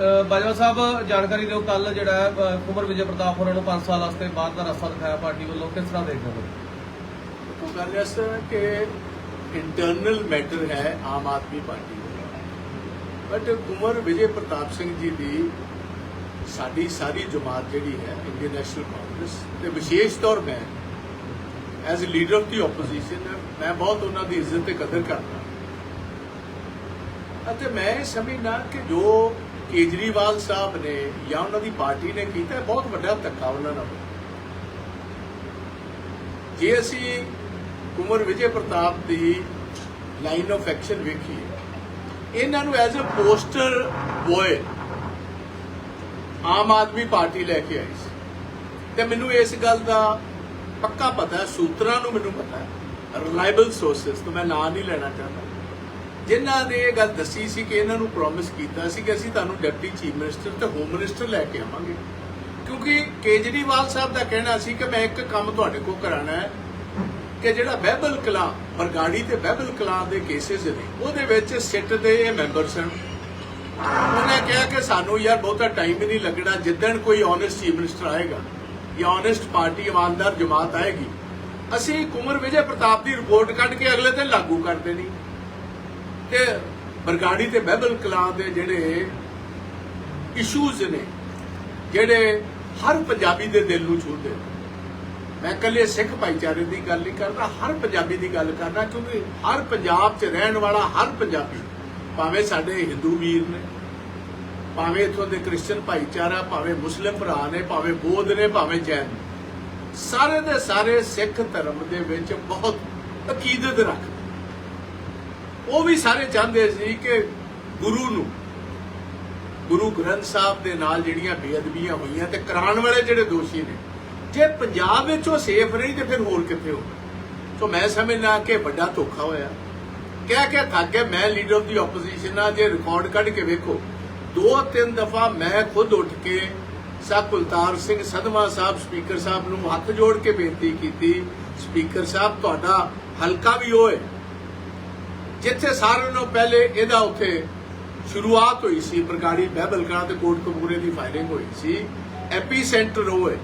ਬਾਜਵਾ ਸਾਹਿਬ ਜਾਣਕਾਰੀ ਦਿਓ ਕੱਲ ਜਿਹੜਾ ਹੈ, ਕੁਮਰ ਵਿਜੇ ਪ੍ਰਤਾਪ ਹੋਰਾਂ ਨੂੰ 5 ਸਾਲ ਵਾਸਤੇ ਬਾਹਰ ਦਾ ਰਸਤਾ ਦਿਖਾਇਆ ਪਾਰਟੀ ਵੱਲੋਂ। ਕਿਸ ਤਰ੍ਹਾਂ ਦੇਖਦੇ ਹੋ ਉਹ ਗੱਲ ਇਸ ਤਰ੍ਹਾਂ ਕਿ ਇੰਟਰਨਲ ਮੈਟਰ ਹੈ ਆਮ ਆਦਮੀ ਪਾਰਟੀ ਦਾ ਬਟ ਕੁਮਰ ਵਿਜੇ ਪ੍ਰਤਾਪ ਸਿੰਘ ਜੀ ਦੀ ਸਾਡੀ ਸਾਰੀ ਜਮਾਤ ਜਿਹੜੀ ਹੈ ਇੰਡੀਅਨ ਨੈਸ਼ਨਲ ਕਾਂਗਰਸ ਤੇ ਵਿਸ਼ੇਸ਼ ਤੌਰ ਮੈਂ as a leader of the opposition ਮੈਂ ਬਹੁਤ ਉਹਨਾਂ ਦੀ ਇੱਜ਼ਤ ਤੇ ਕਦਰ ਕਰਦਾ। ਅਤੇ ਮੈਂ ਇਹ ਸਮਝਦਾ ਕਿ ਜੋ ਕੇਜਰੀਵਾਲ ਸਾਹਿਬ ਨੇ ਜਾਂ ਉਹਨਾਂ ਦੀ ਪਾਰਟੀ ਨੇ ਕੀਤਾ ਬਹੁਤ ਵੱਡਾ ਧੱਕਾ ਉਹਨਾਂ ਨਾਲ। ਜੇ ਅਸੀਂ ਕੁਮਰ ਵਿਜੇ ਪ੍ਰਤਾਪ ਦੀ ਲਾਈਨ ਆਫ ਐਕਸ਼ਨ ਵੇਖੀਏ, ਇਹਨਾਂ ਨੂੰ as a poster boy Aam Aadmi Party ਲੈ ਕੇ ਆਈ ਸੀ। ਤੇ ਮੈਨੂੰ ਇਸ ਗੱਲ ਦਾ ਪੱਕਾ ਪਤਾ ਹੈ, ਸੂਤਰਾਂ ਨੂੰ ਮੈਨੂੰ ਪਤਾ ਹੈ। ਰਿਲਾਇਬਲ ਸੋਰਸਸ ਤੋਂ ਮੈਂ ਨਾਂ ਨਹੀਂ ਲੈਣਾ ਚਾਹੁੰਦਾ। ਜਿਨ੍ਹਾਂ ਨੇ ਇਹ ਗੱਲ ਦੱਸੀ ਸੀ ਕਿ ਇਹਨਾਂ ਨੂੰ ਪ੍ਰੋਮਿਸ ਕੀਤਾ ਸੀ ਕਿ ਅਸੀਂ ਤੁਹਾਨੂੰ ਡਿਪਟੀ ਚੀਫ ਮਿਨਿਸਟਰ ਤੇ ਹੋਮ ਮਿਨਿਸਟਰ ਲੈ ਕੇ ਆਵਾਂਗੇ। ਕਿਉਂਕਿ ਕੇਜਰੀਵਾਲ ਸਾਹਿਬ ਦਾ ਕਹਿਣਾ ਸੀ ਕਿ ਮੈਂ ਇੱਕ ਕੰਮ ਤੁਹਾਡੇ ਕੋਲ ਕਰਾਣਾ ਹੈ ਕਿ ਜਿਹੜਾ ਬਹਿਬਲ ਕਲਾਂ, ਬਰਗਾੜੀ ਤੇ ਬਹਿਬਲ ਕਲਾਂ ਦੇ ਕੇਸਿਸ ਨੇ, ਉਹਦੇ ਵਿੱਚ ਸਿੱਟ ਦੇ ਇਹ ਮੈਂਬਰ ਸਨ ਉਹਨੇ ਕਿਹਾ ਕਿ ਸਾਨੂੰ ਯਾਰ ਬਹੁਤਾ ਟਾਈਮ ਹੀ ਨਹੀਂ ਲੱਗਣਾ, ਜਿੱਦਣ ਕੋਈ ਓਨੈਸਟ ਚੀਫ ਮਿਨਿਸਟਰ ਆਏਗਾ ਜਾਂ ਓਨੈਸਟ ਪਾਰਟੀ ਇਮਾਨਦਾਰ ਜਮਾਤ ਆਏਗੀ, ਅਸੀਂ ਕੁਮਰ ਵਿਜੇ ਪ੍ਰਤਾਪ ਦੀ ਰਿਪੋਰਟ ਕੱਢ ਕੇ ਅਗਲੇ ਦਿਨ ਲਾਗੂ ਕਰ ਦੇਣੀ। ਤੇ ਬਰਗਾੜੀ ਤੇ ਬਹਿਬਲ ਕਲਾਂ ਦੇ ਜਿਹੜੇ ਇਸ਼ੂਜ਼ ਨੇ, ਜਿਹੜੇ ਹਰ ਪੰਜਾਬੀ ਦੇ ਦਿਲ ਨੂੰ ਛੂਹਦੇ ਨੇ। ਮੈਂ ਇਕੱਲੇ ਸਿੱਖ ਭਾਈਚਾਰੇ ਦੀ ਗੱਲ ਨਹੀਂ ਕਰਦਾ, ਹਰ ਪੰਜਾਬੀ ਦੀ ਗੱਲ ਕਰਦਾ, ਕਿਉਂਕਿ ਹਰ ਪੰਜਾਬ 'ਚ ਰਹਿਣ ਵਾਲਾ ਹਰ ਪੰਜਾਬੀ, ਭਾਵੇਂ ਸਾਡੇ ਹਿੰਦੂ ਵੀਰ ਨੇ, ਭਾਵੇਂ ਇਥੋਂ ਦੇ ਕ੍ਰਿਸਚੀਅਨ ਭਾਈਚਾਰਾ, ਭਾਵੇਂ ਮੁਸਲਿਮ ਭਰਾ ਨੇ, ਭਾਵੇਂ ਬੋਧ ਨੇ, ਭਾਵੇਂ ਜੈਨ ਨੇ, ਸਾਰੇ ਦੇ ਸਾਰੇ ਸਿੱਖ ਧਰਮ ਦੇ ਵਿੱਚ ਬਹੁਤ ਅਕੀਦਤ ਰੱਖਦੇ ਉਹ ਵੀ ਸਾਰੇ ਚਾਹੁੰਦੇ ਸੀ ਕਿ ਗੁਰੂ ਨੂੰ, ਗੁਰੂ ਗ੍ਰੰਥ ਸਾਹਿਬ ਦੇ ਨਾਲ ਜਿਹੜੀਆਂ ਬੇਅਦਬੀਆਂ ਹੋਈਆਂ ਤੇ ਕਰਾਉਣ ਵਾਲੇ ਜਿਹੜੇ ਦੋਸ਼ੀ ਨੇ, ਜੇ ਪੰਜਾਬ ਵਿੱਚ ਉਹ ਸੇਫ ਨਹੀਂ ਤੇ ਫਿਰ ਹੋਰ ਕਿੱਥੇ ਹੋ? ਸੋ ਮੈਂ ਸਮਝਦਾ ਕਿ ਵੱਡਾ ਧੋਖਾ ਹੋਇਆ। ਕਹਿ ਕੇ ਥੱਕ ਗਿਆ, ਮੈਂ ਲੀਡਰ ਆਫ ਦੀ ਆਪੋਜੀਸ਼ਨ ਆ, ਜੇ ਰਿਕਾਰਡ ਕੱਢ ਕੇ ਵੇਖੋ, ਦੋ ਤਿੰਨ ਦਫਾ ਮੈਂ ਖੁਦ ਉੱਠ ਕੇ ਸਾ ਕੁਲਤਾਰ ਸਿੰਘ ਸਦਮਾ ਸਾਹਿਬ, ਸਪੀਕਰ ਸਾਹਿਬ ਨੂੰ ਹੱਥ ਜੋੜ ਕੇ ਬੇਨਤੀ ਕੀਤੀ, ਸਪੀਕਰ ਸਾਹਿਬ ਤੁਹਾਡਾ ਹਲਕਾ ਵੀ ਹੋਏ ਜਿੱਥੇ ਸਾਰਿਆਂ ਨਾਲੋਂ ਪਹਿਲੇ ਇਹਦਾ ਉੱਥੇ ਸ਼ੁਰੂਆਤ ਹੋਈ ਸੀ ਬਰਗਾੜੀ ਬਹਿਬਲ ਤੇ ਕੋਟ ਕਪੂਰੇ ਦੀ ਫਾਇਰਿੰਗ ਹੋਈ ਸੀ। ਐਪੀ ਸੈਂਟਰ ਹੋਏ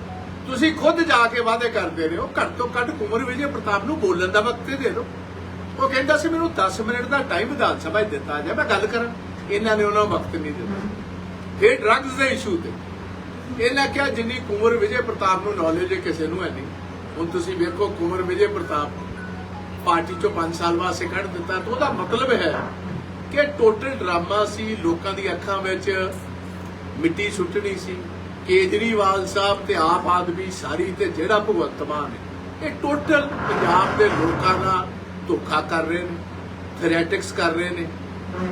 ਤੁਸੀਂ ਖੁਦ ਜਾ ਕੇ ਵਾਅਦੇ ਕਰਦੇ ਰਹੇ ਹੋ, ਘੱਟ ਤੋਂ ਘੱਟ ਕੁਮਰ ਵਿਜੇ ਪ੍ਰਤਾਪ ਨੂੰ ਬੋਲਣ ਦਾ ਵਕਤ ਤੇ ਦੇ ਦਿਓ। ਉਹ ਕਹਿੰਦਾ ਸੀ, ਮੈਨੂੰ 10 ਮਿੰਟ ਦਾ ਟਾਈਮ ਵਿਧਾਨ ਸਭਾ 'ਚ ਦਿੱਤਾ ਜਾ ਮੈਂ ਗੱਲ ਕਰਾਂ। ਇਹਨਾਂ ਨੇ ਉਹਨਾਂ ਨੂੰ ਵਕਤ ਨਹੀਂ ਦਿੱਤਾ। ਫਿਰ ਡਰੱਗਸ ਦੇ ਇਸ਼ੂ ਤੇ। ਇਹਨਾਂ ਕਿਹਾ, ਜਿੰਨੀ ਕੁਮਰ ਵਿਜੇ ਪ੍ਰਤਾਪ ਨੂੰ ਨੌਲੇਜ ਹੈ, ਕਿਸੇ ਨੂੰ ਹੈ ਨਹੀਂ। ਹੁਣ ਤੁਸੀਂ ਵੇਖੋ ਕੁਮਰ ਵਿਜੇ ਪ੍ਰਤਾਪ ਪਾਰਟੀ ਚੋਂ 5 ਸਾਲ ਵਾਸਤੇ ਕੱਢ ਦਿੱਤਾ। ਤਾਂ ਉਹਦਾ ਮਤਲਬ ਹੈ ਕਿ ਟੋਟਲ ਡਰਾਮਾ ਸੀ, ਲੋਕਾਂ ਦੀ ਅੱਖਾਂ ਵਿੱਚ ਮਿੱਟੀ ਸੁੱਟਣੀ ਸੀ। ਕੇਜਰੀਵਾਲ ਸਾਹਿਬ ਤੇ ਆਪ ਆਦਮੀ ਸਾਰੀ ਤੇ ਜਿਹੜਾ ਭਗਵੰਤ ਮਾਨ ਹੈ, ਇਹ ਟੋਟਲ ਪੰਜਾਬ ਦੇ ਲੋਕਾਂ ਦਾ ਧੋਖਾ ਕਰ ਰਹੇ ਨੇ ਥਰੈਟਿਕਸ ਕਰ ਰਹੇ ਨੇ।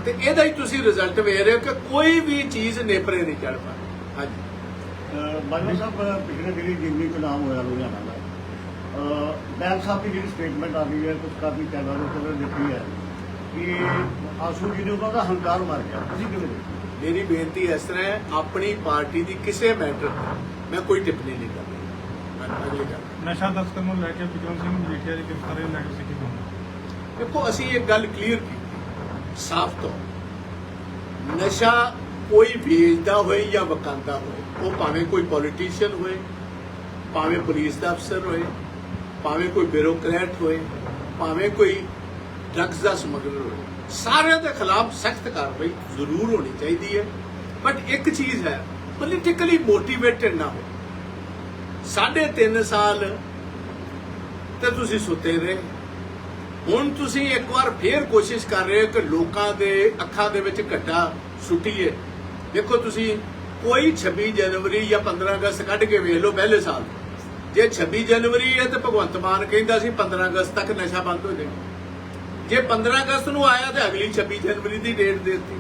ਤੇ ਇਹਦਾ ਹੀ ਤੁਸੀਂ ਰਿਜ਼ਲਟ ਵੇਖ ਰਹੇ ਹੋ ਕਿ ਕੋਈ ਵੀ ਚੀਜ਼ ਨੇਪਰੇ ਨਹੀਂ ਚੜ ਪਾ ਹਾਂਜੀ। ਬਾਜੀ ਸਾਹਿਬ, ਪਿਛਲੇ ਦਿਨੀ ਜਿਮਨੀ ਚੁਣਾਵ ਹੋਇਆ ਲੁਧਿਆਣਾ ਬੈਲ ਸਾਹਿਬ ਦੀ ਜਿਹੜੀ ਸਟੇਟਮੈਂਟ ਆ ਰਹੀ ਹੈ ਕੁਝ ਕਾਫੀ ਚੈਨਲ ਦੇ ਉੱਤੇ ਦਿੱਤੀ ਹੈ ਕਿ ਆਸੂ ਜੀ ਨੇ ਉਹਨਾਂ ਦਾ ਹੰਕਾਰ ਮਾਰ ਗਿਆ ਤੁਸੀਂ ਕਿਵੇਂ ਦੇਖਦੇ ਹੋ? ਮੇਰੀ ਬੇਨਤੀ ਇਸ ਤਰ੍ਹਾਂ ਹੈ ਆਪਣੀ ਪਾਰਟੀ ਦੀ ਕਿਸੇ ਮੈਟਰ ਤੇ ਮੈਂ ਕੋਈ ਟਿੱਪਣੀ ਨਹੀਂ ਕਰਦਾ ਮੈਂ ਅਗਲੀ ਗੱਲ ਨਸ਼ਾ ਨੂੰ ਲੈ ਕੇ ਵਿਕਰਮ ਸਿੰਘ ਮਜੀਠੀਆ ਦੀ ਗ੍ਰਿਫਤਾਰੀ ਨੂੰ ਲੈ ਕੇ ਕੀ ਕਹੋਗੇ? ਦੇਖੋ ਅਸੀਂ ਇੱਕ ਗੱਲ ਕਲੀਅਰ ਕੀਤੀ। ਸਾਫ਼ ਤੌਰ ਨਸ਼ਾ ਕੋਈ ਵੇਚਦਾ ਹੋਏ ਜਾਂ ਵਕਾਂਦਾ ਹੋਏ ਉਹ ਭਾਵੇਂ ਕੋਈ ਪੋਲੀਟੀਸ਼ੀਅਨ ਹੋਏ ਭਾਵੇਂ ਪੁਲਿਸ ਦਾ ਅਫਸਰ ਹੋਏ ਭਾਵੇਂ ਕੋਈ ਬਿਊਰੋਕਰੈਟ ਹੋਏ, ਭਾਵੇਂ ਕੋਈ ਡਰੱਗਸ ਦਾ ਸਮਗਲਰ ਹੋਏ, ਸਾਰਿਆਂ ਦੇ ਖਿਲਾਫ ਸਖਤ ਕਾਰਵਾਈ ਜ਼ਰੂਰ ਹੋਣੀ ਚਾਹੀਦੀ ਹੈ। ਬਟ ਇੱਕ ਚੀਜ਼ ਹੈ ਪੋਲੀਟੀਕਲੀ ਮੋਟੀਵੇਟਡ ਨਾ ਹੋ ਸਾਢੇ ਤਿੰਨ ਸਾਲ ਤੇ ਤੁਸੀਂ ਸੁੱਤੇ ਰਹੇ। ਹੁਣ ਤੁਸੀਂ ਇੱਕ ਵਾਰ ਫੇਰ ਕੋਸ਼ਿਸ਼ ਕਰ ਰਹੇ ਹੋ ਕਿ ਲੋਕਾਂ ਦੇ ਅੱਖਾਂ ਦੇ ਵਿੱਚ ਘੱਟਾ ਸੁੱਟੀਏ। ਦੇਖੋ ਤੁਸੀਂ ਕੋਈ 26 ਜਨਵਰੀ ਜਾਂ 15 ਅਗਸਤ ਕੱਢ ਕੇ ਵੇਖ ਲਓ, ਪਹਿਲੇ ਸਾਲ। ਜੇ 26 ਜਨਵਰੀ ਹੈ ਤੇ ਭਗਵੰਤ ਮਾਨ ਕਹਿੰਦਾ ਸੀ 15 ਅਗਸਤ ਤੱਕ ਨਸ਼ਾ ਬੰਦ ਹੋ ਜਾਏਗਾ। ਜੇ 15 ਅਗਸਤ ਨੂੰ ਆਇਆ ਤੇ ਅਗਲੀ 26 ਜਨਵਰੀ ਦੀ ਡੇਟ ਦੇ ਦਿੱਤੀ।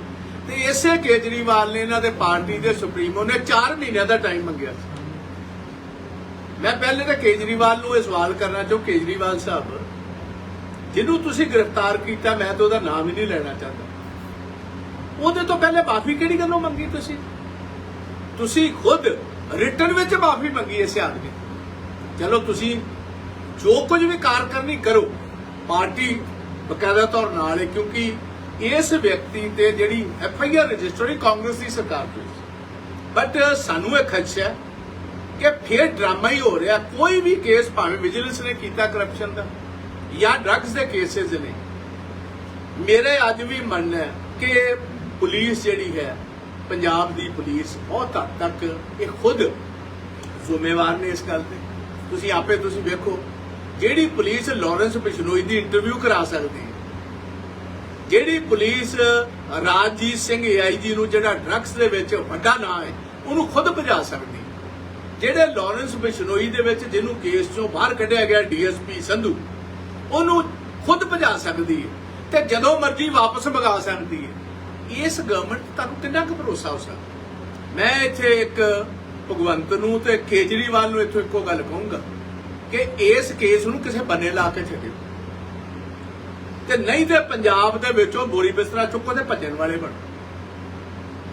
ਤੇ ਇਸੇ ਕੇਜਰੀਵਾਲ ਨੇ ਇਹਨਾਂ ਦੇ ਪਾਰਟੀ ਦੇ ਸੁਪਰੀਮੋ ਨੇ 4 ਮਹੀਨਿਆਂ ਦਾ ਟਾਈਮ ਮੰਗਿਆ ਸੀ। ਮੈਂ ਪਹਿਲੇ ਤਾਂ ਕੇਜਰੀਵਾਲ ਨੂੰ ਇਹ ਸਵਾਲ ਕਰਨਾ ਚਾਹੁੰ, ਕੇਜਰੀਵਾਲ ਸਾਹਿਬ, ਜਿਹਨੂੰ ਤੁਸੀਂ ਗ੍ਰਿਫਤਾਰ ਕੀਤਾ, ਮੈਂ ਤਾਂ ਉਹਦਾ ਨਾਮ ਹੀ ਨਹੀਂ ਲੈਣਾ ਚਾਹੁੰਦਾ। ਉਹਦੇ ਤੋਂ ਪਹਿਲੇ ਮਾਫੀ ਕਿਹੜੀ ਗੱਲੋਂ ਮੰਗੀ ਤੁਸੀਂ? ਤੁਸੀਂ ਖੁਦ ਰਿਟਰਨ ਵਿੱਚ ਮਾਫੀ ਮੰਗੀ ਇਸ ਆਦਮੀ ਚਲੋ ਤੁਸੀਂ ਜੋ ਕੁਝ ਵੀ ਕਾਰ ਕਰਨੀ ਕਰੋ, ਪਾਰਟੀ ਬਕਾਇਦਾ ਤੌਰ ਨਾਲ ਹੈ, ਕਿਉਂਕਿ ਇਸ ਵਿਅਕਤੀ ਤੇ ਜਿਹੜੀ ਐਫ ਆਈ ਆਰ ਰਜਿਸਟਰ ਹੋਈ, ਕਾਂਗਰਸ ਦੀ ਸਰਕਾਰ ਤੋਂ ਬਟ ਸਾਨੂੰ ਇਹ ਖਦਸ਼ਾ ਹੈ ਕਿ ਫਿਰ ਡਰਾਮਾ ਹੀ ਹੋ ਰਿਹਾ, ਕੋਈ ਵੀ ਕੇਸ ਭਾਵੇਂ ਵਿਜੀਲੈਂਸ ਨੇ ਕੀਤਾ ਕਰਪਸ਼ਨ ਦਾ, ਜਾਂ ਡਰੱਗਸ ਦੇ ਕੇਸਿਸ ਨੇ। ਮੇਰੇ ਅੱਜ ਵੀ ਮੰਨਣਾ ਹੈ ਕਿ ਪੁਲਿਸ ਜਿਹੜੀ ਹੈ, ਪੰਜਾਬ ਦੀ ਪੁਲਿਸ ਬਹੁਤ ਹੱਦ ਤੱਕ ਇਹ ਖੁਦ ਜ਼ਿੰਮੇਵਾਰ ਨੇ ਇਸ ਗੱਲ ਤੇ। ਤੁਸੀਂ ਆਪੇ ਤੁਸੀਂ ਵੇਖੋ, ਜਿਹੜੀ ਪੁਲਿਸ ਲਾਰੈਂਸ ਬਿਸ਼ਨੋਈ ਦੀ ਇੰਟਰਵਿਊ ਕਰਾ ਸਕਦੀ ਹੈ, ਜਿਹੜੀ ਪੁਲਿਸ ਰਾਜਜੀਤ ਸਿੰਘ ਏਆਈਜੀ ਨੂੰ ਜਿਹੜਾ ਡਰੱਗਸ ਦੇ ਵਿੱਚ ਵੱਡਾ ਨਾਂ ਹੈ, ਉਹਨੂੰ ਖੁਦ ਭਜਾ ਸਕਦੀ ਜਿਹੜੇ ਲਾਰੈਂਸ ਬਿਸ਼ਨੋਈ ਦੇ ਵਿੱਚ ਜਿਹਨੂੰ ਕੇਸ ਚੋਂ ਬਾਹਰ ਕੱਢਿਆ ਗਿਆ ਡੀਐਸਪੀ ਸੰਧੂ, ਉਹਨੂੰ ਖੁਦ ਭਜਾ ਸਕਦੀ ਹੈ ਤੇ ਜਦੋਂ ਮਰਜ਼ੀ ਵਾਪਸ ਮੰਗਾ ਸਕਦੀ ਹੈ। ਇਸ ਗਵਰਨਮੈਂਟ ਤੁਹਾਨੂੰ ਕਿੰਨਾ ਕੁ ਭਰੋਸਾ ਹੋ ਸਕਦਾ? ਮੈਂ ਇੱਥੇ ਇੱਕ ਭਗਵੰਤ ਨੂੰ ਤੇ ਕੇਜਰੀਵਾਲ ਨੂੰ ਇੱਥੋਂ ਇੱਕੋ ਗੱਲ ਕਹੂੰਗਾ ਕਿ ਇਸ ਕੇਸ ਨੂੰ ਕਿਸੇ ਬੰਨੇ ਲਾ ਕੇ ਛੱਡਿਓ। ਤੇ ਨਹੀਂ ਤੇ ਪੰਜਾਬ ਦੇ ਵਿੱਚੋਂ ਬੋਰੀ ਬਿਸਤਰਾ ਚੁੱਕੋ ਤੇ ਭੱਜਣ ਵਾਲੇ ਬਣੋ।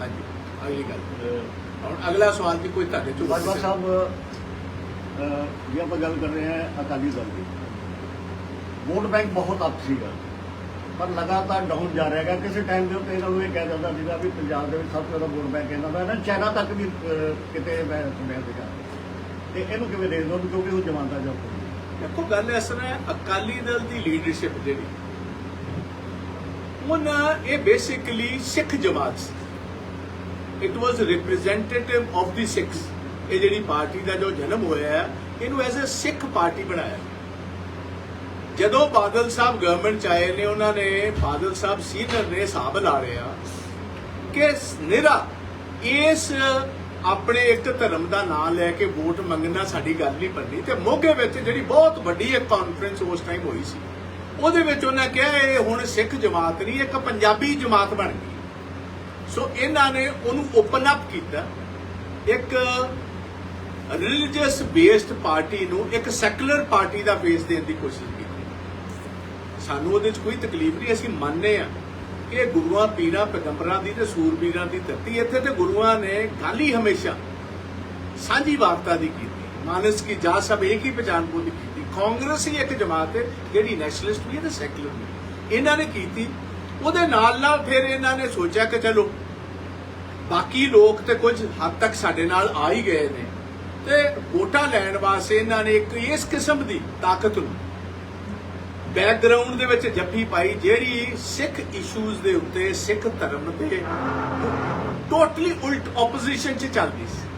ਹਾਂਜੀ ਅਗਲੀ ਗੱਲ। ਹੁਣ ਅਗਲਾ ਸਵਾਲ ਵੀ ਕੋਈ ਤੁਹਾਡੇ ਚੋਂ ਬਾਜਵਾ ਸਾਹਿਬ ਜੇ ਆਪਾਂ ਗੱਲ ਕਰ ਰਹੇ ਹਾਂ ਅਕਾਲੀ ਦਲ ਦੀ ਵੋਟ ਬੈਂਕ ਬਹੁਤ ਅੱਪ ਸੀਗਾ। ਪਰ ਲਗਾਤਾਰ ਡਾਊਨ ਜਾ ਰਿਹਾ ਹੈਗਾ। ਕਿਸੇ ਟਾਈਮ ਦੇ ਉੱਤੇ ਇਹਨਾਂ ਨੂੰ ਇਹ ਕਹਿ ਜਾਂਦਾ ਸੀਗਾ ਵੀ ਪੰਜਾਬ ਦੇ ਵਿੱਚ ਸਭ ਤੋਂ ਜ਼ਿਆਦਾ ਵੋਟ ਬੈਂਕ ਇਹਨਾਂ ਦਾ ਨਾ। ਚਾਈਨਾ ਤੱਕ ਵੀ ਕਿਤੇ ਮੈਂ ਸੁਣਿਆ ਸੀਗਾ ਤੇ ਇਹਨੂੰ ਕਿਵੇਂ ਦੇਖਦੇ ਹੋ? ਕਿਉਂਕਿ ਉਹ ਜਮਾਨਤਾ ਜੋ ਦੇਖੋ, ਗੱਲ ਇਸ ਤਰ੍ਹਾਂ ਅਕਾਲੀ ਦਲ ਦੀ ਲੀਡਰਸ਼ਿਪ ਜਿਹੜੀ ਉਹਨਾਂ ਇਹ ਬੇਸਿਕਲੀ ਸਿੱਖ ਜਮਾਤ ਸੀ। It was representative of the Sikhs ਇਹ ਜਿਹੜੀ ਪਾਰਟੀ ਦਾ ਜੋ ਜਨਮ ਹੋਇਆ ਹੈ, ਇਹਨੂੰ ਐਜ਼ ਅ ਸਿੱਖ ਪਾਰਟੀ ਬਣਾਇਆ। ਜਦੋਂ ਬਾਦਲ ਸਾਹਿਬ ਗਵਰਨਮੈਂਟ ਚ ਆਏ ਨੇ, ਉਹਨਾਂ ਨੇ ਬਾਦਲ ਸਾਹਿਬ ਸੀਨੀਅਰ ਨੇ ਹਿਸਾਬ ਲਾ ਰਿਹਾ ਕਿ ਨਿਰਾ ਇਸ ਆਪਣੇ ਇੱਕ ਧਰਮ ਦਾ ਨਾਮ ਲੈ ਕੇ ਵੋਟ ਮੰਗਣਾ ਸਾਡੀ ਗੱਲ ਨਹੀਂ ਬਣਨੀ ਤੇ ਮੋਗੇ ਵਿੱਚ ਜਿਹੜੀ ਬਹੁਤ ਵੱਡੀ ਇੱਕ ਕਾਨਫਰੰਸ ਉਸ ਟਾਈਮ ਹੋਈ ਸੀ, ਉਹਦੇ ਵਿੱਚ ਉਹਨਾਂ ਕਿਹਾ ਇਹ ਹੁਣ ਸਿੱਖ ਜਮਾਤ ਨਹੀਂ, ਇੱਕ ਪੰਜਾਬੀ ਜਮਾਤ ਬਣ ਗਈ। ਸੋ ਇਹਨਾਂ ਨੇ ਉਹਨੂੰ ਓਪਨ ਅਪ ਕੀਤਾ, ਇੱਕ ਰਿਲੀਜੀਅਸ ਬੇਸਡ ਪਾਰਟੀ ਨੂੰ ਇੱਕ ਸੈਕੂਲਰ ਪਾਰਟੀ ਦਾ ਫੇਸ ਦੇਣ ਦੀ ਕੋਸ਼ਿਸ਼ ਸਾਨੂੰ ਉਹਦੇ 'ਚ ਕੋਈ ਤਕਲੀਫ ਨਹੀਂ, ਅਸੀਂ ਮੰਨਦੇ ਆ ਇਹ ਗੁਰੂਆਂ, ਪੀਰਾਂ, ਪੈਗੰਬਰਾਂ ਦੀ ਤੇ ਸੂਰਬੀਰਾਂ ਦੀ ਧਰਤੀ, ਇੱਥੇ ਤੇ ਗੁਰੂਆਂ ਨੇ ਗੱਲ ਹੀ ਹਮੇਸ਼ਾ ਸਾਂਝੀ ਵਾਰਤਾ ਦੀ ਕੀਤੀ। ਮਾਨਸ ਕੀ ਜਾ ਸਭ ਇੱਕ ਹੀ ਪਛਾਣ ਬੋਲੀ ਕੀਤੀ। ਕਾਂਗਰਸ ਹੀ ਇੱਕ ਜਮਾਤ ਹੈ, ਜਿਹੜੀ ਨੈਸ਼ਨਲਿਸਟ ਵੀ ਹੈ ਤੇ ਸੈਕੂਲਰ ਵੀ ਇਹਨਾਂ ਨੇ ਕੀਤੀ। ਉਹਦੇ ਨਾਲ ਨਾਲ ਫਿਰ ਇਹਨਾਂ ਨੇ ਸੋਚਿਆ ਕਿ ਚਲੋ, ਬਾਕੀ ਲੋਕ ਤੇ ਕੁਝ ਹੱਦ ਤੱਕ ਸਾਡੇ ਨਾਲ ਆ ਹੀ ਗਏ ਨੇ। ਤੇ ਵੋਟਾਂ ਲੈਣ ਵਾਸਤੇ ਇਹਨਾਂ ਨੇ ਇੱਕ ਇਸ ਕਿਸਮ ਦੀ ਤਾਕਤ ਨੂੰ ਬੈਕਗ੍ਰਾਉਂਡ ਦੇ ਵਿੱਚ ਜੱਫੀ ਪਾਈ, ਜਿਹੜੀ ਸਿੱਖ ਇਸ਼ੂਜ਼ ਦੇ ਉੱਤੇ, ਸਿੱਖ ਧਰਮ ਦੇ ਟੋਟਲੀ ਉਲਟ ਆਪੋਜੀਸ਼ਨ 'ਚ ਚੱਲਦੀ ਸੀ।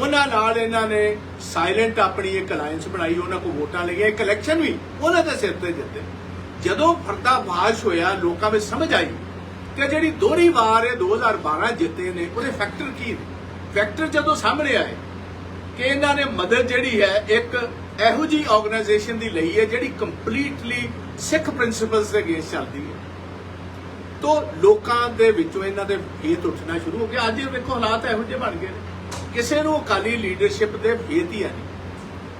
ਉਹਨਾਂ ਨਾਲ ਇਹਨਾਂ ਨੇ ਸਾਇਲੈਂਟ ਆਪਣੀ ਇੱਕ ਅਲਾਈਅੰਸ ਬਣਾਈ, ਉਹਨਾਂ ਕੋ ਵੋਟਾਂ ਲਈਆਂ, ਇੱਕ ਇਲੈਕਸ਼ਨ ਵੀ ਉਹਨਾਂ ਦੇ ਸਿਰ ਤੇ ਜਿੱਤੇ। ਜਦੋਂ ਫਰਦਾਬਾਸ਼ ਹੋਇਆ, ਲੋਕਾਂ ਵਿੱਚ ਸਮਝ ਆਈ ਕਿ ਜਿਹੜੀ ਦੋਹਰੀ ਵਾਰ ਇਹ 2012 ਜਿੱਤੇ ਨੇ, ਉਹਦੇ ਫੈਕਟਰ ਕੀ ਨੇ? ਫੈਕਟਰ ਜਦੋਂ ਸਾਹਮਣੇ ਆਏ ਕਿ ਇਹਨਾਂ ਨੇ ਮਦਦ ਜਿਹੜੀ ਹੈ, ਇੱਕ ਇਹੋ ਜੀ ਆਰਗੇਨਾਈਜੇਸ਼ਨ ਦੀ ਲਈ ਹੈ ਜਿਹੜੀ ਕੰਪਲੀਟਲੀ ਸਿੱਖ ਪ੍ਰਿੰਸੀਪਲਸ ਦੇ ਅਗੇਂਸਟ ਚੱਲਦੀ ਹੈ। ਤੋਂ ਲੋਕਾਂ ਦੇ ਵਿੱਚੋਂ ਇਹਨਾਂ ਦੇ ਫੇਤ ਉੱਠਣਾ ਸ਼ੁਰੂ ਹੋ ਗਿਆ। ਅੱਜ ਇਹ ਵੇਖੋ ਹਾਲਾਤ ਇਹੋ ਜਿਹੇ ਬਣ ਗਏ ਨੇ। ਕਿਸੇ ਨੂੰ ਅਕਾਲੀ ਲੀਡਰਸ਼ਿਪ ਦੇ ਫੇਤ ਹੀ ਹੈ ਨਹੀਂ।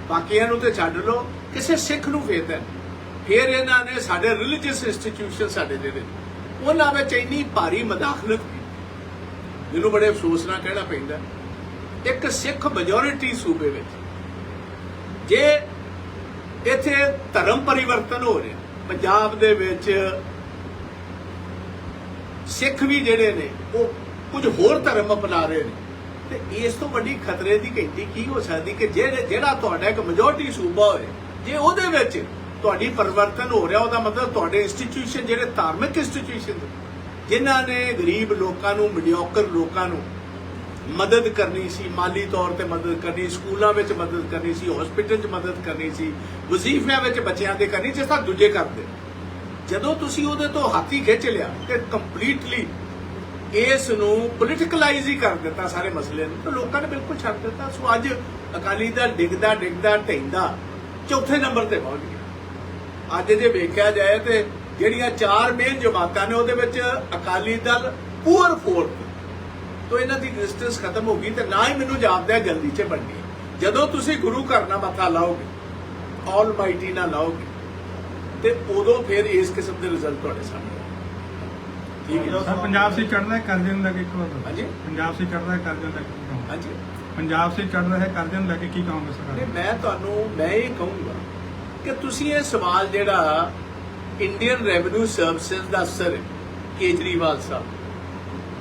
ਬਾਕੀਆਂ ਨੂੰ ਤੇ ਛੱਡ ਲਓ ਕਿਸੇ ਸਿੱਖ ਨੂੰ ਫੇਤ ਹੈ ਫਿਰ ਇਹਨਾਂ ਨੇ ਸਾਡੇ ਰਿਲੀਜੀਅਸ ਇੰਸਟੀਟਿਊਸ਼ਨ ਸਾਡੇ ਜਿਹੜੇ ਨੇ, ਉਹਨਾਂ ਵਿੱਚ ਇੰਨੀ ਭਾਰੀ ਮਦਾਖਲਤ ਕੀਤੀ ਮੈਨੂੰ ਬੜੇ ਅਫਸੋਸ ਨਾਲ ਕਹਿਣਾ ਪੈਂਦਾ ਇੱਕ ਸਿੱਖ ਮੈਜੋਰਿਟੀ ਸੂਬੇ ਵਿੱਚ ਜੇ ਇੱਥੇ ਧਰਮ ਪਰਿਵਰਤਨ ਹੋ ਰਿਹਾ, ਪੰਜਾਬ ਦੇ ਵਿੱਚ ਸਿੱਖ ਵੀ ਜਿਹੜੇ ਨੇ, ਉਹ ਕੁਝ ਹੋਰ ਧਰਮ ਅਪਣਾ ਰਹੇ ਨੇ, ਤੇ ਇਸ ਤੋਂ ਵੱਡੀ ਖਤਰੇ ਦੀ ਘੰਟੀ ਕੀ ਹੋ ਸਕਦੀ ਕਿ ਜਿਹੜੇ, ਜਿਹੜਾ ਤੁਹਾਡਾ ਇੱਕ ਮੈਜੋਰਟੀ ਸੂਬਾ ਹੋਏ, ਜੇ ਉਹਦੇ ਵਿੱਚ ਤੁਹਾਡੀ ਪਰਿਵਰਤਨ ਹੋ ਰਿਹਾ, ਉਹਦਾ ਮਤਲਬ ਤੁਹਾਡੇ ਇੰਸਟੀਟਿਊਸ਼ਨ ਜਿਹੜੇ ਧਾਰਮਿਕ ਇੰਸਟੀਟਿਊਸ਼ਨ ਜਿਨ੍ਹਾਂ ਨੇ ਗਰੀਬ ਲੋਕਾਂ ਨੂੰ ਮੀਡੀਓਕਰ ਲੋਕਾਂ ਨੂੰ ਮਦਦ ਕਰਨੀ ਸੀ, ਮਾਲੀ ਤੌਰ ਤੇ ਮਦਦ ਕਰਨੀ, ਸਕੂਲਾਂ ਵਿੱਚ ਮਦਦ ਕਰਨੀ ਸੀ ਹਸਪੀਟਲ 'ਚ ਮਦਦ ਕਰਨੀ ਸੀ, ਵਜ਼ੀਫਿਆਂ ਵਿੱਚ ਬੱਚਿਆਂ ਦੇ ਕਰਨੀ, ਜਿਸ ਤਰ੍ਹਾਂ ਦੂਜੇ ਕਰਦੇ ਜਦੋਂ ਤੁਸੀਂ ਉਹਦੇ ਤੋਂ ਹਾਥੀ ਖਿੱਚ ਲਿਆ ਤੇ ਕੰਪਲੀਟਲੀ ਇਸ ਨੂੰ ਪੋਲਿਟੀਕਲਾਈਜ਼ ਹੀ ਕਰ ਦਿੱਤਾ ਸਾਰੇ ਮਸਲੇ ਨੂੰ, ਤਾਂ ਲੋਕਾਂ ਨੇ ਬਿਲਕੁਲ ਛੱਡ ਦਿੱਤਾ। ਸੋ ਅੱਜ ਅਕਾਲੀ ਦਲ ਡਿੱਗਦਾ ਡਿੱਗਦਾ, ਢਹਿੰਦਾ, ਚੌਥੇ ਨੰਬਰ ਤੇ ਪਹੁੰਚ ਗਿਆ। ਅੱਜ ਜੇ ਵੇਖਿਆ ਜਾਏ ਤੇ ਜਿਹੜੀਆਂ ਚਾਰ ਮੇਨ ਜਮਾਤਾਂ ਨੇ ਉਹਦੇ ਵਿੱਚ ਅਕਾਲੀ ਦਲ ਪੂਰ ਫੋਰਥ ਤੋਂ ਇਹਨਾਂ ਦੀ ਐਗਜ਼ਿਸਟੈਂਸ ਖਤਮ ਹੋ ਗਈ ਤੇ ਨਾ ਹੀ ਮੈਨੂੰ ਜਾਪਦਾ ਜਲਦੀ 'ਚ ਬਣਨੀ ਜਦੋਂ ਤੁਸੀਂ ਗੁਰੂ ਘਰ ਨਾਲ ਮੱਥਾ ਲਾਓਗੇ ਆਲ ਮਾਈਟੀ ਨਾਲ ਲਾਓਗੇ ਤੇ ਉਦੋਂ ਫਿਰ ਇਸ ਕਿਸਮ ਦੇ ਰਿਜ਼ਲਟ ਤੁਹਾਡੇ ਸਾਹਮਣੇ। ਠੀਕ ਹੈ ਸਰ ਪੰਜਾਬ ਸੇ ਚੜ੍ਹਦਾ ਹੈ ਕਰਜ਼ੇ ਨੂੰ ਲੈ ਕੇ ਇੱਕ ਵਾਰ। ਹਾਂਜੀ। ਪੰਜਾਬ ਸੇ ਚੜ੍ਹਦਾ ਹੈ ਕਰਜ਼ੇ ਨੂੰ ਲੈ ਕੇ ਕੀ ਕਹੋਗੇ ਹਾਂਜੀ। ਪੰਜਾਬ ਸੇ ਚੜ੍ਹਦਾ ਹੈ ਕਰਜ਼ੇ ਨੂੰ ਲੈ ਕੇ ਕੀ ਕਹੋਗੇ ਸਰਕਾਰ ਨਹੀਂ ਮੈਂ ਤੁਹਾਨੂੰ ਮੈਂ ਇਹ ਕਹੂੰਗਾ ਕਿ ਤੁਸੀਂ ਇਹ ਸਵਾਲ ਜਿਹੜਾ ਇੰਡੀਅਨ ਰੈਵਨਿਊ ਸਰਵਿਸਿਜ਼ ਦਾ ਹੈ ਕੇਜਰੀਵਾਲ ਸਾਹਿਬ।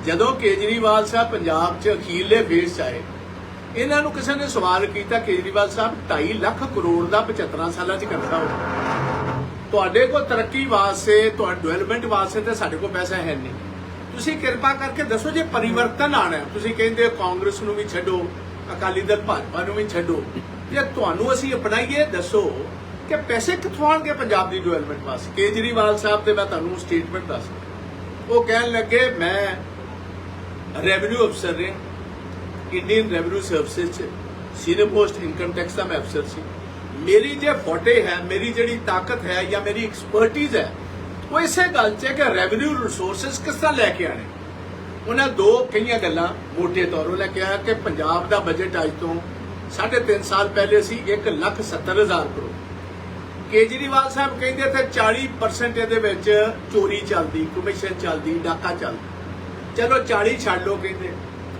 ਜਦੋਂ ਕੇਜਰੀਵਾਲ ਸਾਹਿਬ ਪੰਜਾਬ 'ਚ ਅਖੀਰਲੇ ਫੇਸ 'ਚ ਆਏ, ਇਹਨਾਂ ਨੂੰ ਕਿਸੇ ਨੇ ਸਵਾਲ ਕੀਤਾ, ਕੇਜਰੀਵਾਲ ਸਾਹਿਬ 2.5 ਲੱਖ ਕਰੋੜ ਦਾ 75 ਸਾਲਾਂ 'ਚ ਕਰਜ਼ਾ ਹੋ ਤੁਹਾਡੇ ਕੋਲ ਤਰੱਕੀ ਵਾਸਤੇ, ਤੁਹਾਡੇ ਡਿਵੈਲਪਮੈਂਟ ਵਾਸਤੇ ਤੇ ਸਾਡੇ ਕੋਲ ਪੈਸਾ ਹੈ ਨਹੀਂ। ਤੁਸੀਂ ਕਿਰਪਾ ਕਰਕੇ ਦੱਸੋ ਜੇ ਪਰਿਵਰਤਨ ਆਣਾ ਤੁਸੀਂ ਕਹਿੰਦੇ ਹੋ ਕਾਂਗਰਸ ਨੂੰ ਵੀ ਛੱਡੋ, ਅਕਾਲੀ ਦਲ ਭਾਜਪਾ ਨੂੰ ਵੀ ਛੱਡੋ। ਜੇ ਤੁਹਾਨੂੰ ਅਸੀਂ ਅਪਣਾਈਏ, ਦੱਸੋ ਕਿ ਪੈਸੇ ਕਿੱਥੋਂ ਆਣਗੇ ਪੰਜਾਬ ਦੀ ਡਿਵੈਲਪਮੈਂਟ ਵਾਸਤੇ? ਕੇਜਰੀਵਾਲ ਸਾਹਿਬ ਤੇ ਮੈਂ ਤੁਹਾਨੂੰ ਸਟੇਟਮੈਂਟ ਦੱਸ ਉਹ ਕਹਿਣ ਲੱਗੇ, ਮੈਂ ਰੈਵਨਿਊ ਅਫਸਰ ਨੇ ਇੰਡੀਅਨ ਰੈਵਨਿਊ ਸਰਵਿਸਿਜ਼ ਚ ਸੀਨੀਅਰ ਪੋਸਟ ਇਨਕਮ ਟੈਕਸ ਦਾ ਮੈਂ ਅਫਸਰ ਸੀ। ਮੇਰੀ ਜੇ ਫੋਟੇ ਹੈ ਮੇਰੀ ਜਿਹੜੀ ਤਾਕਤ ਹੈ ਜਾਂ ਮੇਰੀ ਐਕਸਪਰਟਿਜ਼ ਹੈ ਉਹ ਇਸੇ ਗੱਲ 'ਚ ਹੈ ਕਿ ਰੈਵਨਿਊ ਰਿਸੋਰਸਸ ਕਿਸ ਤਰ੍ਹਾਂ ਲੈ ਕੇ ਆਣੇ ਉਹਨਾਂ ਦੋ ਕਈਆਂ ਗੱਲਾਂ ਮੋٹے ਤੌਰੋਂ ਲੈ ਕੇ ਆਇਆ ਕਿ ਪੰਜਾਬ ਦਾ ਬਜਟ ਅੱਜ ਤੋਂ 3.5 ਸਾਲ ਪਹਿਲੇ ਸੀ 1,70,000 ਕਰੋੜ। ਕੇਜਰੀਵਾਲ ਸਾਹਿਬ ਕਹਿੰਦੇ ਤੇ 40% ਇਹਦੇ ਵਿੱਚ ਚੋਰੀ ਚੱਲਦੀ ਕਮਿਸ਼ਨ ਚੱਲਦੀ ਡਾਕਾ ਚੱਲਦਾ। ਚਲੋ 40 ਛੱਡ ਲੋ ਕਹਿੰਦੇ।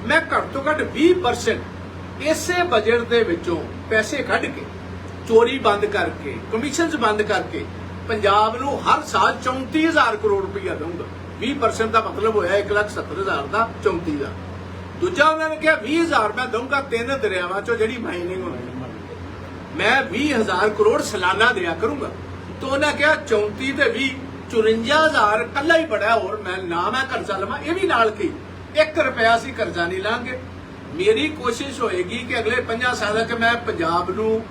ਮੈਂ ਘੱਟ ਤੋਂ ਘੱਟ 20% ਇਸੇ ਬਜਟ ਦੇ ਵਿੱਚੋਂ ਪੈਸੇ ਕੱਢ ਕੇ, ਚੋਰੀ ਬੰਦ ਕਰਕੇ ਕਮਿਸ਼ਨਸ ਬੰਦ ਕਰਕੇ ਪੰਜਾਬ ਨੂੰ ਹਰ ਸਾਲ 34000 ਕਰੋੜ ਰੁਪਇਆ ਦਊਂਗਾ। 20% ਦਾ ਮਤਲਬ ਹੋਇਆ 170000 ਦਾ 34000 ਦੂਜਾ ਉਹਨਾਂ ਨੇ ਕਿਹਾ 20000 ਮੈਂ ਦਊਂਗਾ ਤਿੰਨ ਦਰਿਆਵਾਂ ਚੋਂ ਜਿਹੜੀ ਮਾਈਨਿੰਗ ਹੋਣੀ ਮੈਂ 20000 ਕਰੋੜ ਸਾਲਾਨਾ ਦਿਆ ਕਰੂੰਗਾ। ਤਾਂ ਉਹਨਾਂ ਕਿਹਾ 34 ਤੇ 20 54000 ਕੱਲਾ ਹੀ ਬੜਾ ਹੋਰ ਮੈਂ ਨਾ ਮੈਂ ਕਰਜ਼ਾ ਲਵਾਂ, ਇਹ ਵੀ ਨਾਲ ਕੀ? 1 ਰੁਪਿਆ ਸੀ ਕਰਜ਼ਾ ਨਹੀਂ ਲਾਂਗੇ। ਮੇਰੀ ਕੋਸ਼ਿਸ਼ ਹੋਏਗੀ ਕਿ ਅਗਲੇ 50 ਸਾਲਾਂ 'ਚ ਮੈਂ ਪੰਜਾਬ ਨੂੰ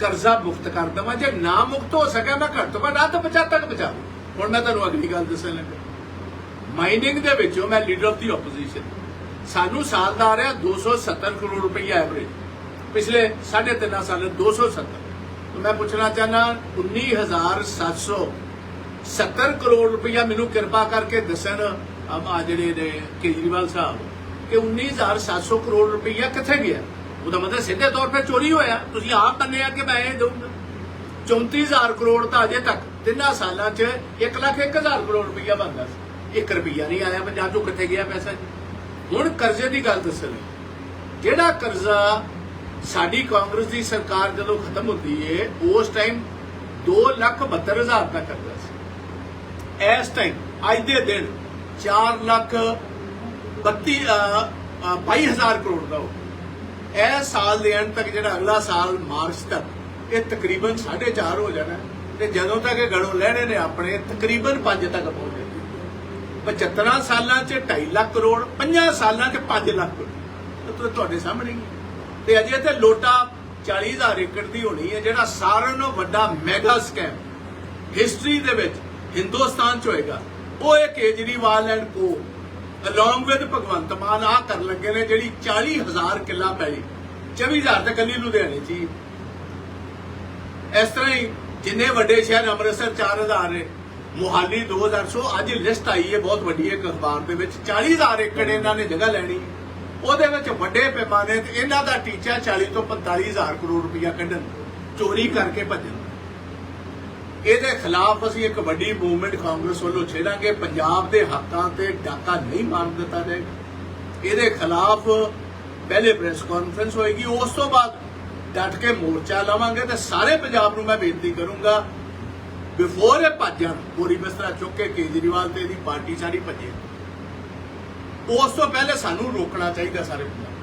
ਕਰਜ਼ਾ ਮੁਕਤ ਕਰ ਦਵਾਂ। ਜੇ ਨਾ ਮੁਕਤ ਹੋ ਸਕਿਆ, ਮੈਂ ਘੱਟ ਤੋਂ ਘੱਟ ਅੱਧ ਪਚਾ ਤੱਕ ਬਚਾਵਾਂ ਹੁਣ ਮੈਂ ਤੁਹਾਨੂੰ ਅਗਲੀ ਗੱਲ ਦੱਸਣ ਲੱਗਾ। ਮਾਈਨਿੰਗ ਦੇ ਵਿੱਚੋਂ ਮੈਂ ਲੀਡਰ ਆਫ ਦੀ ਆਪੋਜੀਸ਼ਨ ਸਾਨੂੰ ਸਾਲ ਦਾ ਆ ਰਿਹਾ 270 ਕਰੋੜ ਰੁਪਈਆ ਐਵਰੇਜ ਪਿਛਲੇ 3.5 ਸਾਲ 270 ਤਾਂ ਮੈਂ ਪੁੱਛਣਾ ਚਾਹਨਾ 19770 ਕਰੋੜ ਰੁਪਈਆ ਮੈਨੂੰ ਕਿਰਪਾ ਕਰਕੇ ਦੱਸਣ ਆ ਜਿਹੜੇ ਨੇ ਕੇਜਰੀਵਾਲ ਸਾਹਿਬ ਕਿ 19700 ਕਰੋੜ ਰੁਪਈਆ ਕਿੱਥੇ ਗਿਆ? ਉਹਦਾ ਮਤਲਬ ਸਿੱਧੇ ਤੌਰ ਤੇ ਚੋਰੀ ਹੋਇਆ। ਤੁਸੀਂ ਆਪ ਮੰਨਿਆ ਕਿ ਮੈਂ ਇਹ ਦਊਂਗਾ। 34000 ਕਰੋੜ ਤਾਂ ਅਜੇ ਤੱਕ, ਤਿੰਨਾਂ ਸਾਲਾਂ 'ਚ 1 ਲੱਖ 1000 ਕਰੋੜ ਰੁਪਈਆ ਬਣਦਾ ਸੀ। 1 ਰੁਪਈਆ ਨਹੀਂ ਆਇਆ ਪੰਜਾਬ 'ਚੋਂ ਕਿੱਥੇ ਗਿਆ ਪੈਸਾ? ਹੁਣ ਕਰਜ਼ੇ ਦੀ ਗੱਲ ਦੱਸਣ ਜਿਹੜਾ ਕਰਜ਼ਾ ਸਾਡੀ ਕਾਂਗਰਸ ਦੀ ਸਰਕਾਰ ਜਦੋਂ ਖਤਮ ਹੁੰਦੀ ਏ, ਉਸ ਟਾਈਮ 272000 ਦਾ ਕਰਜ਼ਾ ਸੀ ਇਸ ਟਾਈਮ ਅੱਜ ਦੇ ਦਿਨ 4 ਲੱਖ 32 22000 ਕਰੋੜ ਦਾ ਹੋ ਇਸ ਸਾਲ ਦੇ ਅੰਤ ਤੱਕ ਜਿਹੜਾ ਅਗਲਾ ਸਾਲ ਮਾਰਚ ਤੱਕ, ਇਹ ਤਕਰੀਬਨ 4.5 ਹੋ ਜਾਣਾ। ਤੇ ਜਦੋਂ ਤੱਕ ਇਹ ਗੜੋਂ ਲੈਣੇ ਨੇ ਆਪਣੇ, ਤਕਰੀਬਨ 5 ਤੱਕ ਪਹੁੰਚ ਜਾਣਗੇ। 75 ਸਾਲਾਂ 'ਚ 2.5 ਲੱਖ ਕਰੋੜ 50 ਸਾਲਾਂ 'ਚ 5 ਲੱਖ ਕਰੋੜ। ਤੁਹਾਡੇ ਸਾਹਮਣੇ ਤੇ ਅਜੇ ਤੇ ਲੋਟਾ 40000 ਏਕੜ ਦੀ ਹੋਣੀ ਹੈ, ਜਿਹੜਾ ਸਾਰਿਆਂ ਨਾਲੋਂ ਵੱਡਾ ਮੈਗਾ ਸਕੈਮ ਹਿਸਟਰੀ ਦੇ ਵਿੱਚ ਹਿੰਦੁਸਤਾਨ 'ਚ ਹੋਏਗਾ। ਉਹ ਇਹ Kejriwal and co along with Bhagwant Mann ਆ ਕਰਨ ਲੱਗੇ ਨੇ ਜਿਹੜੀ 40000 ਕਿੱਲਾ ਪੈਲੀ 24000 ਤੇ ਕੱਲੀ ਲੁਧਿਆਣੇ 'ਚ ਹੀ। ਇਸ ਤਰ੍ਹਾਂ ਹੀ ਜਿੰਨੇ ਵੱਡੇ ਸ਼ਹਿਰ ਅੰਮ੍ਰਿਤਸਰ 4000 ਨੇ, ਮੁਹਾਲੀ 2000 ਸੋ, ਅੱਜ ਲਿਸਟ ਆਈ ਹੈ ਬਹੁਤ ਵੱਡੀ ਇੱਕ ਅਖਬਾਰ ਦੇ ਵਿੱਚ। 40000 ਏਕੜ ਇਹਨਾਂ ਨੇ ਜਗ੍ਹਾ ਲੈਣੀ। ਉਹਦੇ ਵਿੱਚ ਵੱਡੇ ਪੈਮਾਨੇ ਤੇ ਇਹਨਾਂ ਦਾ ਟੀਚਾ 40 ਤੋਂ 45000 ਕਰੋੜ ਰੁਪਇਆ ਕੱਢਣ, ਚੋਰੀ ਕਰਕੇ ਭੱਜਣ। ਇਹਦੇ ਖਿਲਾਫ ਅਸੀਂ ਇੱਕ ਵੱਡੀ ਮੂਵਮੈਂਟ ਕਾਂਗਰਸ ਵੱਲੋਂ ਛੇੜਾਂਗੇ। ਪੰਜਾਬ ਦੇ ਹੱਕਾਂ ਤੇ ਡਾਕਾ ਨਹੀਂ ਮਾਰ ਦਿੱਤਾ ਜਾਏਗਾ। ਇਹਦੇ ਖਿਲਾਫ ਪਹਿਲੇ ਪ੍ਰੈਸ ਕਾਨਫਰੰਸ ਹੋਏਗੀ। ਉਸ ਤੋਂ ਬਾਅਦ ਡਟ ਕੇ ਮੋਰਚਾ ਲਾਵਾਂਗੇ ਤੇ ਸਾਰੇ ਪੰਜਾਬ ਨੂੰ ਮੈਂ ਬੇਨਤੀ ਕਰੂੰਗਾ ਬਿਫੋਰ ਇਹ ਭੱਜਣ ਪੂਰੀ ਬਿਸਤਰਾ ਚੁੱਕ ਕੇ ਕੇਜਰੀਵਾਲ ਤੇ ਇਹਦੀ ਪਾਰਟੀ ਸਾਰੀ ਭੱਜੇ। ਉਸ ਤੋਂ ਪਹਿਲੇ ਸਾਨੂੰ ਰੋਕਣਾ ਚਾਹੀਦਾ ਸਾਰੇ ਪੰਜਾਬ